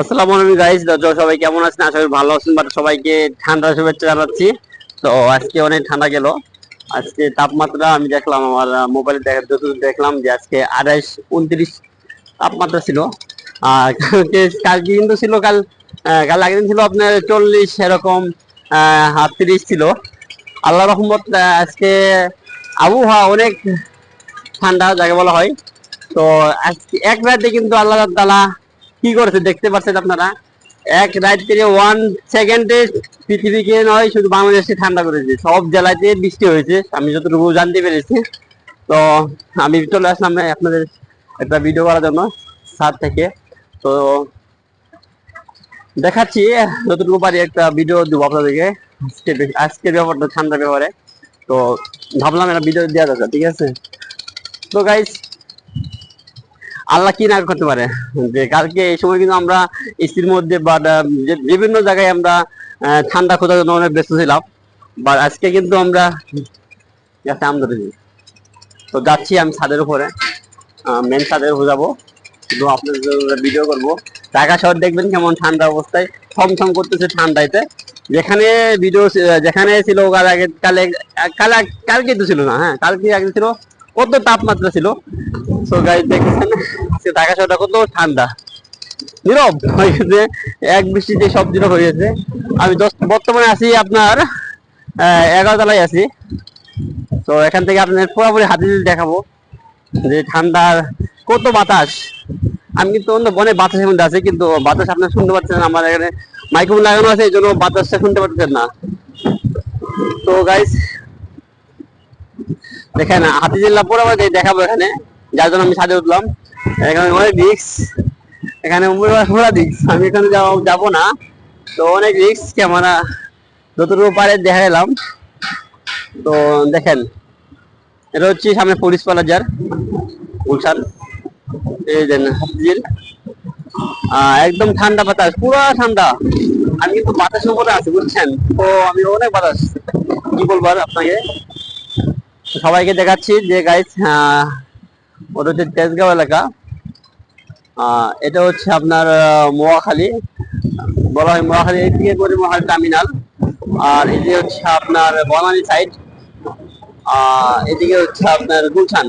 আসসালামু আলাইকুম গাইস তো সবাই কেমন আছেন? আশা করি ভালো আছেন বাট সবাইকে ঠান্ডা শুভেচ্ছা জানাচ্ছি। তো আজকে অনেক ঠান্ডা গেল। আজকে তাপমাত্রা আমি দেখলাম, আমার মোবাইলে যতদূর দেখলাম যে আজকে আঠাইশ উনত্রিশ তাপমাত্রা ছিল। আর কালকে কিন্তু ছিল, কাল কাল আগের দিন ছিল আপনার চল্লিশ, এরকম আটত্রিশ ছিল। আল্লাহ রহমত আজকে আবহাওয়া অনেক ঠান্ডা যাকে বলা হয়। তো আজকে এক রাতে কিন্তু আল্লাহ তালা কি করেছে দেখতে পাচ্ছেন আপনারা? এক রাত থেকে ওয়ান সেকেন্ডে পৃথিবীকে নয়, শুধু বাংলাদেশে ঠান্ডা করেছে। সব জেলাতে বৃষ্টি হয়েছে, আমি যতটুকু জানতে পেরেছি। তো আমি চলে আসলাম আপনাদের একটা ভিডিও করার জন্য সাত থেকে। তো দেখাচ্ছি, যতটুকু পারি একটা ভিডিও দেবো আপনাদেরকে। আজকে আজকের ব্যাপারটা ঠান্ডার ব্যাপারে তো ভাবলাম একটা ভিডিও দেওয়া দরকার ঠিক আছে? তো গাইস আল্লাহ কি না করতে পারে? যে কালকে এই সময় কিন্তু আমরা এসির মধ্যে বা বিভিন্ন জায়গায় আমরা ঠান্ডা খোঁজার জন্য অনেক ব্যস্ত ছিলাম। বা আজকে কিন্তু আমরা যাতে আম ধরেছি তো যাচ্ছি আমি ছাদের উপরে। মেন ছাদের উপরে যাব। শুধু আপনাদের ভিডিও করব। ঢাকা শহর দেখবেন কেমন ঠান্ডা অবস্থায়। থমথম করতেছে ঠান্ডাইতে। যেখানে ভিডিও যেখানে ছিল, কাল আগে, কালে কালে কালকে তো ছিল না হ্যাঁ কালকে আগে ছিল কত তাপমাত্রা ছিল? তো গাড়ি দেখতেছেন আজকে ঢাকা শহরটা কত ঠান্ডা। নীরব হয়ে গেছে। এক বৃষ্টিতে সব দিন হয়ে গেছে। আমি দশ বর্তমানে আছি আপনার এগারো তলায় আছি। তো এখান থেকে আপনার পুরোপুরি হাতে দেখাবো যে ঠান্ডার কত বাতাস। আমি কিন্তু অন্য বনে বাতাসের মধ্যে আছি, কিন্তু বাতাস আপনার শুনতে পাচ্ছেন। আমার এখানে মাইক্রোফোন লাগানো আছে, এই জন্য বাতাসটা শুনতে পাচ্ছেন না। তো গাইস দেখেন হাতি জেলা পুরো দেখাবো এখানে। যার জন্য আমি ছাদে উঠলাম। এখানে অনেক রিক্স এখানে পুরো রিক্স আমি এখানে যাব না। তো অনেক রিক্স ক্যামেরা যতটুকু পারে দেখা গেলাম তো দেখেন এটা হচ্ছে সামনে পুলিশ প্লাজার গুলশান। এই হাতিঝিল আহ, একদম ঠান্ডা বাতাস পুরো ঠান্ডা। আমি কিন্তু বাতাসের উপরে আছি বুঝছেন? তো আমি অনেক বাতাস কি বলব আপনাকে? সবাইকে দেখাচ্ছি যে গাইস ওটা হচ্ছে তেজগাঁও এলাকা। এটা হচ্ছে আপনার মোয়াখালী বলা হয় মোয়াখালী এই দিকে করে মোয়াখালী টার্মিনাল আর যে হচ্ছে আপনার বনানী সাইড এদিকে হচ্ছে আপনার গুলশান।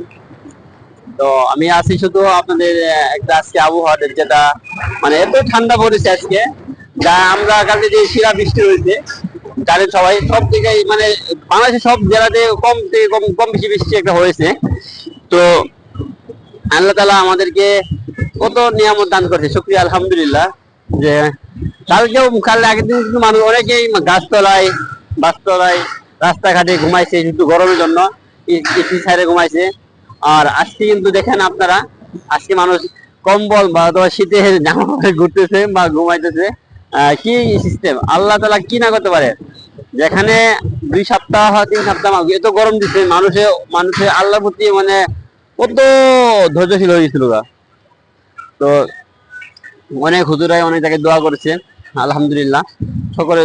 তো আমি আছি শুধু আপনাদের একটা আজকে আবহাওয়ার যেটা মানে এত ঠান্ডা পড়েছে আজকে, যা আমরা কালকে যে শিরা বৃষ্টি হয়েছে জানেন সবাই সব জায়গায় মানে বাংলাদেশের সব জেলাতে কম থেকে কম কম বেশি বৃষ্টি একটা হয়েছে। তো আল্লাহ তালা আমাদেরকে কত নিয়ামত দান করেছে, শুক্রিয়া, আলহামদুলিল্লাহ, যে কালকেও কাল আগের দিন কিন্তু মানুষ অনেকেই গাছতলায়, বাসতলায়, রাস্তাঘাটে ঘুমাইছে, শুধু গরমের জন্য এসি সাইডে ঘুমাইছে। আর আজকে কিন্তু দেখেন আপনারা, আজকে মানুষ কম্বল বা অথবা শীতে জামা ঘুরতেছে বা ঘুমাইতেছে। কি সিস্টেম আল্লাহ তালা কি না করতে পারে? যেখানে দুই সপ্তাহ, তিন সপ্তাহ এত গরম দিচ্ছে মানুষে, মানুষের আল্লাহর প্রতি মানে কত ধৈর্যশীল হয়ে গেছিল তো অনেক হুজুরাই অনেক জায়গায় দোয়া করেছে, আলহামদুলিল্লাহ। সকলে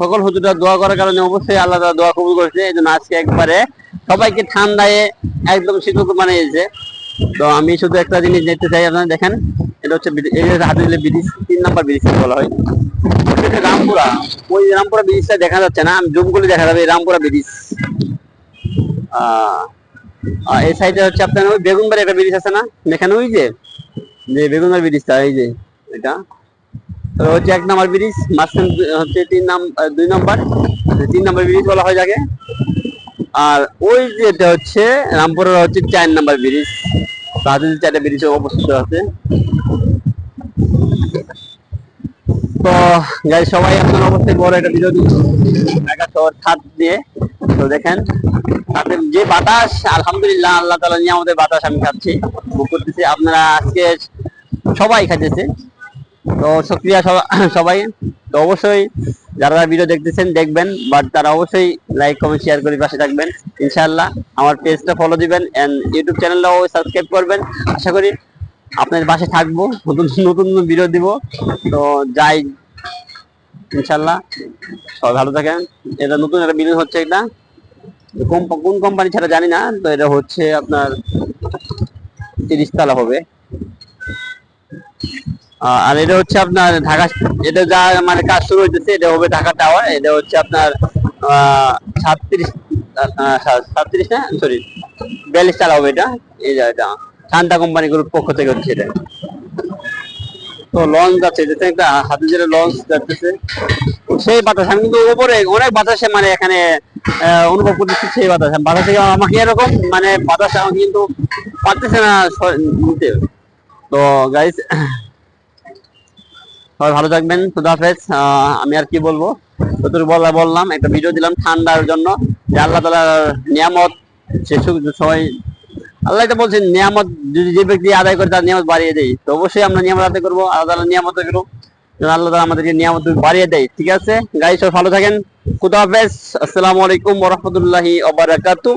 সকল হুজুরা দোয়া করার কারণে অবশ্যই আল্লাহ দোয়া কবুল করেছে। এই জন্য আজকে একবারে সবাইকে ঠান্ডায় একদম শীতল বানিয়েছে তো আমি শুধু একটা জিনিস দেখতে চাই, আপনারা দেখেন। এটা হচ্ছে এই হাতে দিলে ব্রিজ তিন নাম্বার ব্রিজ বলা হয়। রামপুরা। ওই রামপুরা ব্রিজটা দেখা যাচ্ছে না, আমি জুম করলে দেখা যাবে রামপুরা ব্রিজ এই সাইডে হচ্ছে আপনার ওই বেগুনবাড়ি একটা ব্রিজ আছে না? এখানে ওই যে যে বেগুনবাড়ি ব্রিজটা এই যে, এটা। তো হচ্ছে এক নাম্বার ব্রিজ মাঝখান হচ্ছে তিন নাম দুই নাম্বার। তিন নাম্বার ব্রিজ বলা হয় যাকে। আর ওই যেটা হচ্ছে, রামপুরের হচ্ছে চার নাম্বার ব্রিজ। তাদের চারটা ব্রিজ অবস্থিত আছে। তো গাই সবাই আপনার অবশ্যই বড় একটা ভিডিও ঢাকা শহর ছাদ দিয়ে। তো দেখেন, তাতে যে বাতাস, আলহামদুলিল্লাহ, আল্লাহ তালা নিয়ে আমাদের বাতাস আমি খাচ্ছি। ভোগ করতেছি। আপনারা আজকে সবাই খাইতেছে। তো, সক্রিয়া সবাই। তো অবশ্যই যারা ভিডিও দেখতেছেন, দেখবেন বাট তারা অবশ্যই লাইক কমেন্ট শেয়ার করে পাশে থাকবেন। ইনশাআল্লাহ আমার পেজটা ফলো দিবেন এন্ড ইউটিউব চ্যানেলটাও সাবস্ক্রাইব করবেন। আশা করি আপনাদের পাশে থাকব, নতুন নতুন নতুন ভিডিও দিব। তো যাই, ইনশাআল্লাহ। সবাই ভালো থাকেন। এটা নতুন একটা বিল্ডিং হচ্ছে এটা। কোন কোম্পানি ছাড়া জানি না, তো এটা হচ্ছে আপনার তিরিশ তলা হবে। আর এটা হচ্ছে আপনার ঢাকা এটা যা মানে কাজ শুরু হইতেছে, এটা হবে ঢাকা টাওয়ার এটা হচ্ছে আপনার সাতত্রিশ সাতত্রিশ না? সরি বিয়াল্লিশ টাকা হবে এটা। এই এটা ঠান্ডা কোম্পানি গ্রুপ পক্ষ থেকে হচ্ছে এটা। তো লঞ্চ যাচ্ছে, এটা একটা হাতে যেটা লঞ্চ যাচ্ছে। সেই বাতাস, আমি কিন্তু উপরে অনেক বাতাসে মানে এখানে অনুভব করতেছি সেই বাতাস। বাতাসে আমাকে এরকম মানে বাতাস আমাকে কিন্তু পারতেছে না নিতে। তো গাইস সবাই ভালো থাকবেন হাফেজ। আমি আর কি বলব? যতটুকু বলা বললাম, একটা ভিডিও দিলাম ঠান্ডার জন্য। যে আল্লাহ তালার নিয়ামত, সে সবাই আল্লাহ এটা বলছেন, নিয়ামত যদি যে ব্যক্তি আদায় করে তার নিয়ামত বাড়িয়ে দেয়। তো অবশ্যই আমরা নিয়ামত আদায় করব, আল্লাহ তালা নিয়ামত করব আল্লাহ তালা আমাদেরকে নিয়ামত বাড়িয়ে দেয়, ঠিক আছে? গাড়ি সবাই ভালো থাকেন, খুদা হাফেজ। আসসালামু আলাইকুম ওরহমতুল্লাহি ওবারাকাতু